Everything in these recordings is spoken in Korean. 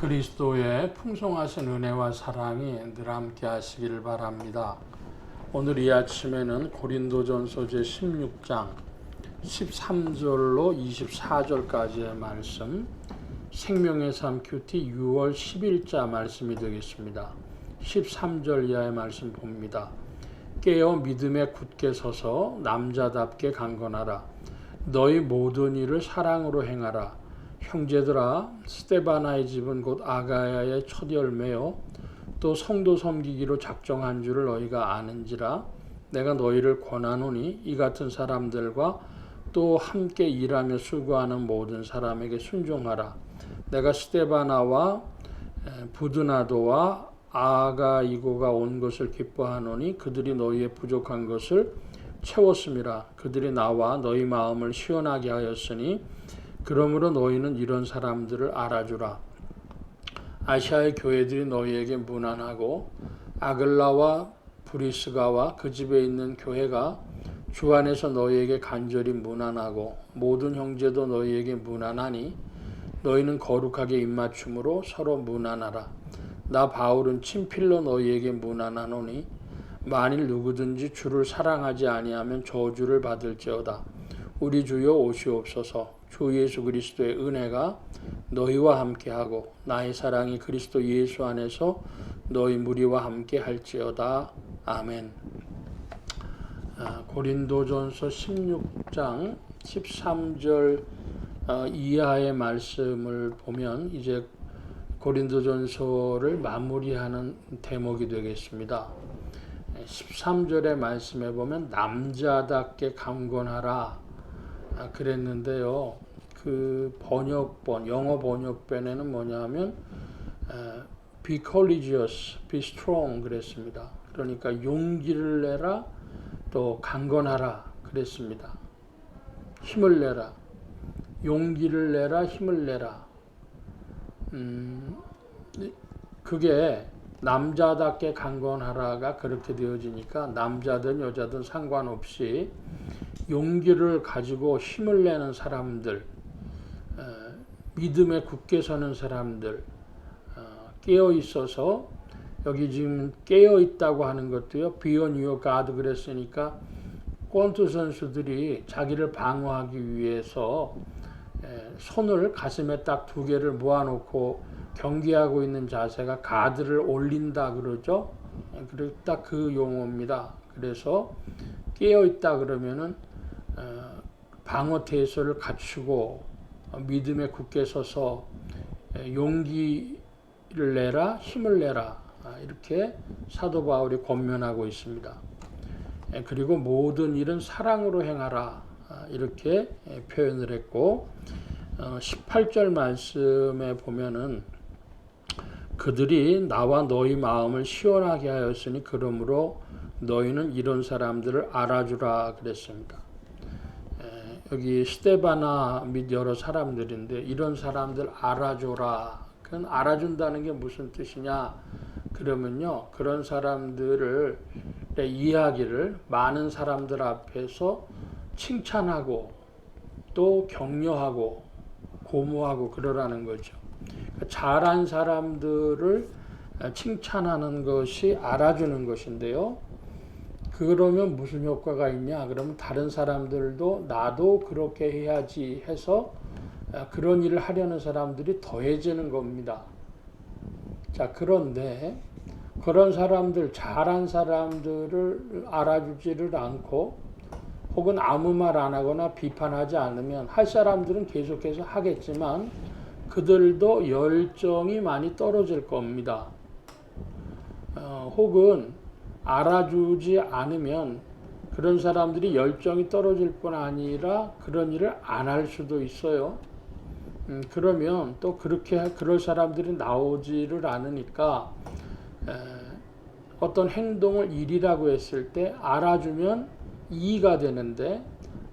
그리스도의 풍성하신 은혜와 사랑이 늘 함께 하시기를 바랍니다. 오늘 이 아침에는 고린도전서 제 16장 13절로 24절까지의 말씀 생명의 삶 큐티 6월 10일자 말씀이 되겠습니다. 13절 이하의 말씀 봅니다. 깨어 믿음에 굳게 서서 남자답게 강건하라. 너희 모든 일을 사랑으로 행하라. 형제들아 스테바나의 집은 곧 아가야의 첫 열매요. 또 성도 섬기기로 작정한 줄을 너희가 아는지라 내가 너희를 권하노니 이 같은 사람들과 또 함께 일하며 수고하는 모든 사람에게 순종하라. 내가 스테바나와 부드나도와 아가이고가 온 것을 기뻐하노니 그들이 너희의 부족한 것을 채웠음이라 그들이 나와 너희 마음을 시원하게 하였으니 그러므로 너희는 이런 사람들을 알아주라. 아시아의 교회들이 너희에게 무난하고 아글라와 브리스가와 그 집에 있는 교회가 주 안에서 너희에게 간절히 무난하고 모든 형제도 너희에게 무난하니 너희는 거룩하게 입맞춤으로 서로 무난하라. 나 바울은 친필로 너희에게 무난하노니 만일 누구든지 주를 사랑하지 아니하면 저주를 받을지어다. 우리 주여 오시옵소서. 주 예수 그리스도의 은혜가 너희와 함께하고 나의 사랑이 그리스도 예수 안에서 너희 무리와 함께 할지어다. 아멘. 아, 고린도전서 16장 13절 어, 이하의 말씀을 보면 이제 고린도전서를 마무리하는 대목이 되겠습니다. 13절의 말씀에 보면 남자답게 강건하라 아, 그랬는데요. 그 번역본 영어 번역본에는 뭐냐면 에, be courageous, be strong 그랬습니다. 그러니까 용기를 내라 또 강건하라 그랬습니다. 힘을 내라 용기를 내라 힘을 내라 음, 그게 남자답게 강건하라가 그렇게 되어지니까 남자든 여자든 상관없이 용기를 가지고 힘을 내는 사람들, 어, 믿음에 굳게 서는 사람들, 어, 깨어 있어서 여기 지금 깨어 있다고 하는 것도요. 비온 유어 가드 그랬으니까 권투 선수들이 자기를 방어하기 위해서 손을 가슴에 딱 두 개를 모아놓고 경기하고 있는 자세가 가드를 올린다 그러죠. 그리고 딱그 용어입니다. 그래서 깨어 있다 그러면은 어, 방어 태세를 갖추고 믿음에 굳게 서서 용기를 내라 힘을 내라 아, 이렇게 사도 바울이 권면하고 있습니다. 그리고 모든 일은 사랑으로 행하라 아, 이렇게 표현을 했고 18절 어, 말씀에 보면은 그들이 나와 너희 마음을 시원하게 하였으니 그러므로 너희는 이런 사람들을 알아주라 그랬습니다. 여기 스테바나 및 여러 사람들인데 이런 사람들 알아줘라. 그건 알아준다는 게 무슨 뜻이냐? 그러면요 그런 사람들을 이야기를 많은 사람들 앞에서 칭찬하고 또 격려하고 고무하고 그러라는 거죠. 그러니까 잘한 사람들을 칭찬하는 것이 알아주는 것인데요. 그러면 무슨 효과가 있냐? 그러면 다른 사람들도 나도 그렇게 해야지 해서 그런 일을 하려는 사람들이 더해지는 겁니다. 자, 그런데 그런 사람들, 잘한 사람들을 알아주지를 않고 혹은 아무 말 안 하거나 비판하지 않으면 할 사람들은 계속해서 하겠지만 그들도 열정이 많이 떨어질 겁니다. 어, 혹은 알아주지 않으면 그런 사람들이 열정이 떨어질 뿐 아니라 그런 일을 안 할 수도 있어요. 음, 그러면 또 그렇게 그럴 사람들이 나오지를 않으니까 에, 어떤 행동을 일이라고 했을 때 알아주면 이가 되는데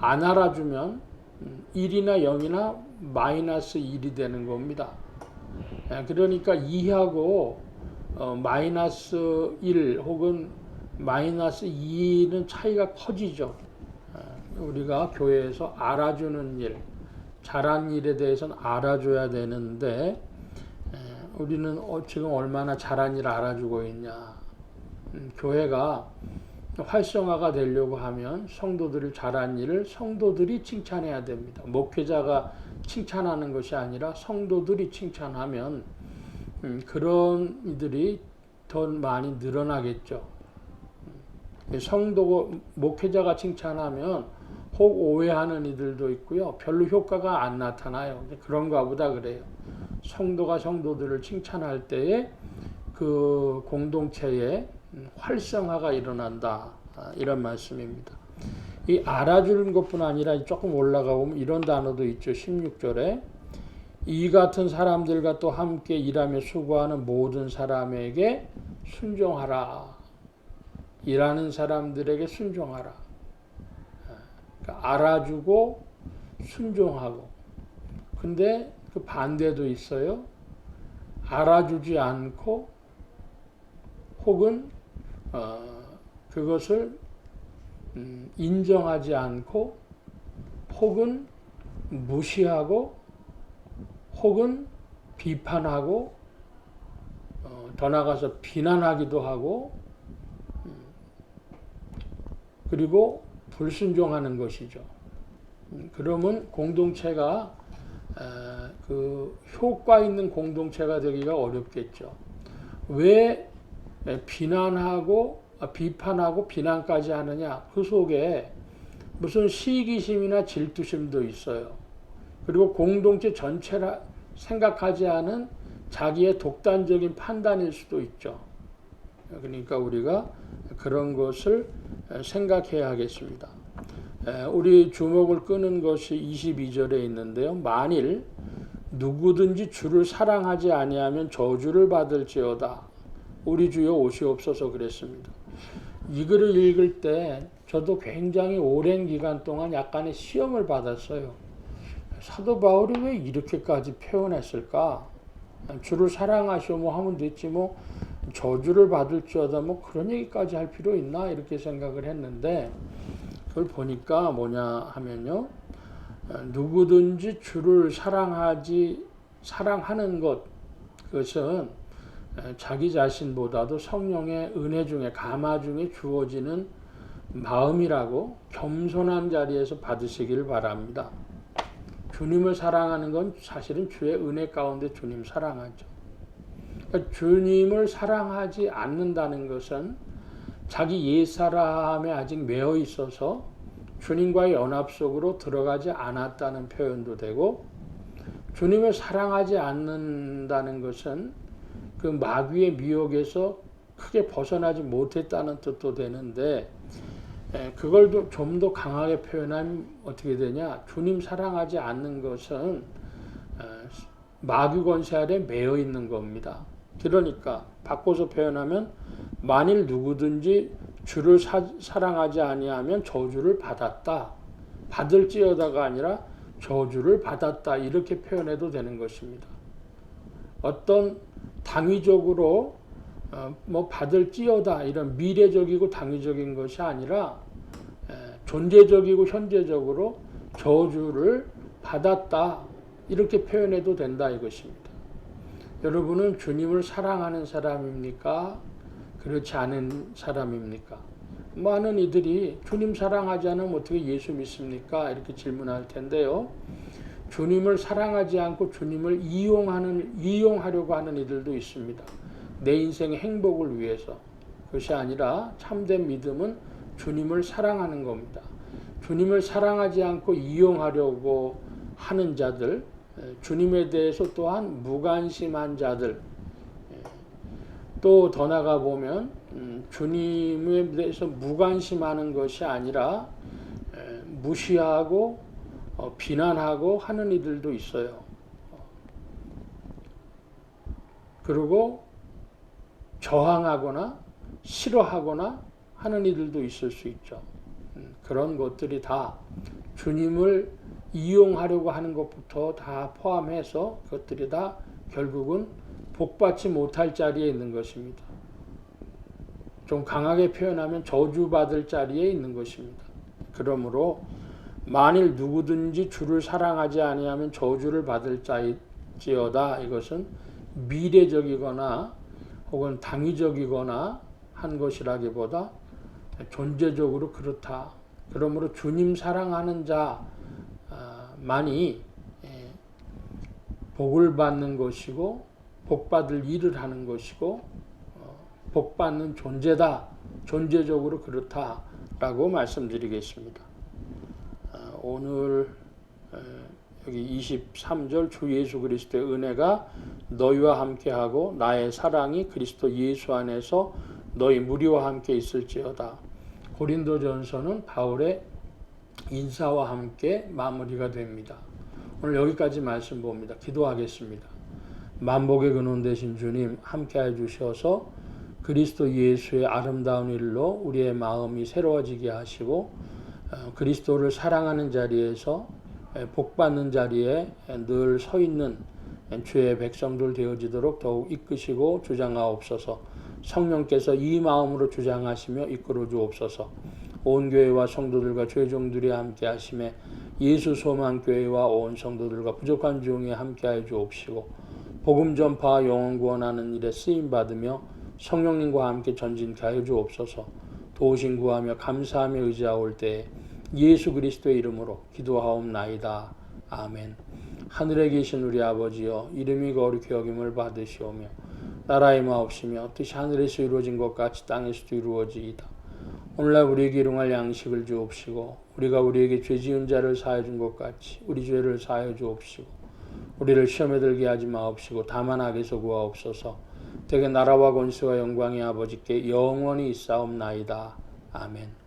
안 알아주면 음, 1이나 0이나 마이너스 1이 되는 겁니다. 에, 그러니까 이하고 어, 마이너스 1 혹은 마이너스 2는 차이가 커지죠. 어, 우리가 교회에서 알아주는 일, 잘한 일에 대해서는 알아줘야 되는데 우리는 어, 지금 얼마나 잘한 일 알아주고 있냐. 음, 교회가 활성화가 되려고 하면 성도들이 잘한 일을 성도들이 칭찬해야 됩니다. 목회자가 칭찬하는 것이 아니라 성도들이 칭찬하면 음, 그런 이들이 더 많이 늘어나겠죠. 음, 성도 목회자가 칭찬하면 혹 오해하는 이들도 있고요. 별로 효과가 안 나타나요. 그런가 보다 그래요. 성도가 성도들을 칭찬할 때에 그 공동체에 활성화가 일어난다. 아, 이런 말씀입니다. 이 알아주는 것뿐 아니라 조금 올라가 보면 이런 단어도 있죠. 16절에 이 같은 사람들과 또 함께 일하며 수고하는 모든 사람에게 순종하라. 일하는 사람들에게 순종하라. 그러니까 알아주고 순종하고. 근데 그 반대도 있어요. 알아주지 않고 혹은 어, 그것을 음, 인정하지 않고 혹은 무시하고 혹은 비판하고 어, 더 나가서 비난하기도 하고 음, 그리고 불순종하는 것이죠. 음, 그러면 공동체가 에, 그 효과 있는 공동체가 되기가 어렵겠죠. 왜 비난하고 아, 비판하고 비난까지 하느냐? 그 속에 무슨 시기심이나 질투심도 있어요. 그리고 공동체 전체라 생각하지 않은 자기의 독단적인 판단일 수도 있죠. 그러니까 우리가 그런 것을 생각해야 하겠습니다. 우리 주목을 끄는 것이 22절에 있는데요. 만일 누구든지 주를 사랑하지 아니하면 저주를 받을지어다. 우리 주여 오시옵소서 그랬습니다. 이 글을 읽을 때 저도 굉장히 오랜 기간 동안 약간의 시험을 받았어요. 사도 바울이 왜 이렇게까지 표현했을까? 주를 사랑하시오 뭐 하면 됐지 뭐 저주를 받을지어다 뭐 그런 얘기까지 할 필요 있나 이렇게 생각을 했는데 그걸 보니까 뭐냐 하면요 누구든지 주를 사랑하지 사랑하는 것 그것은 자기 자신보다도 성령의 은혜 중에 감화 중에 주어지는 마음이라고 겸손한 자리에서 받으시기를 바랍니다. 주님을 사랑하는 건 사실은 주의 은혜 가운데 주님 사랑하죠. 그러니까 주님을 사랑하지 않는다는 것은 자기 옛사람에 아직 매어 있어서 주님과의 연합 속으로 들어가지 않았다는 표현도 되고 주님을 사랑하지 않는다는 것은 그 마귀의 미혹에서 크게 벗어나지 못했다는 뜻도 되는데 그걸 좀 더 강하게 표현하면 어떻게 되냐? 주님 사랑하지 않는 것은 마귀 권세 아래 매여 있는 겁니다. 그러니까 바꿔서 표현하면 만일 누구든지 주를 사, 사랑하지 아니하면 저주를 받았다. 받을지어다가 아니라 저주를 받았다. 이렇게 표현해도 되는 것입니다. 어떤 당위적으로 어, 뭐 받을지어다 이런 미래적이고 당위적인 것이 아니라 에, 존재적이고 현재적으로 저주를 받았다 이렇게 표현해도 된다 이것입니다. 여러분은 주님을 사랑하는 사람입니까? 그렇지 않은 사람입니까? 많은 이들이 주님 사랑하지 않으면 어떻게 예수 믿습니까? 이렇게 질문할 텐데요. 주님을 사랑하지 않고 주님을 이용하는 이용하려고 하는 이들도 있습니다. 내 인생의 행복을 위해서 그것이 아니라 참된 믿음은 주님을 사랑하는 겁니다. 주님을 사랑하지 않고 이용하려고 하는 자들, 주님에 대해서 또한 무관심한 자들, 또 더 나가 보면 음, 주님에 대해서 무관심하는 것이 아니라 무시하고 어, 비난하고 하는 이들도 있어요. 그리고 저항하거나 싫어하거나 하는 이들도 있을 수 있죠. 음, 그런 것들이 다 주님을 이용하려고 하는 것부터 다 포함해서 그것들이 다 결국은 복받지 못할 자리에 있는 것입니다. 좀 강하게 표현하면 저주받을 자리에 있는 것입니다. 그러므로 만일 누구든지 주를 사랑하지 아니하면 저주를 받을 자이지어다. 이것은 미래적이거나 혹은 당위적이거나 한 것이라기보다 존재적으로 그렇다. 그러므로 주님 사랑하는 자만이 예, 복을 받는 것이고 복 받을 일을 하는 것이고 어, 복 받는 존재다. 존재적으로 그렇다라고 말씀드리겠습니다. 아, 오늘 에, 여기 23절 주 예수 그리스도의 은혜가 너희와 함께하고 나의 사랑이 그리스도 예수 안에서 너희 무리와 함께 있을지어다. 고린도전서는 바울의 인사와 함께 마무리가 됩니다. 오늘 여기까지 말씀 봅니다. 기도하겠습니다. 만복의 근원 되신 주님 함께해 주셔서 그리스도 예수의 아름다운 일로 우리의 마음이 새로워지게 하시고 어, 그리스도를 사랑하는 자리에서 복 받는 자리에 늘 서 있는 주의 백성들 되어지도록 더욱 이끄시고 주장하옵소서. 성령께서 이 마음으로 주장하시며 이끌어 주옵소서. 온 교회와 성도들과 죄종들이 함께 하심에 예수 소망 교회와 온 성도들과 부족한 중에 함께하여 주옵시고 복음 전파 영원 구원하는 일에 쓰임 받으며 성령님과 함께 전진케 하여 주옵소서. 도우신 구하며 감사하며 의지하올 때에 예수 그리스도의 이름으로 기도하옵나이다. 아멘. 하늘에 계신 우리 아버지여 이름이 거룩히 여김을 받으시오며 나라의 마옵시며 뜻이 하늘에서 이루어진 것 같이 땅에서도 이루어지이다. 오늘날 우리에게 일용할 양식을 주옵시고 우리가 우리에게 죄 지은 자를 사해 준 것 같이 우리 죄를 사해 주옵시고 우리를 시험에 들게 하지 마옵시고 다만 악에서 구하옵소서 되게 나라와 권세와 영광의 아버지께 영원히 있사옵나이다. 아멘.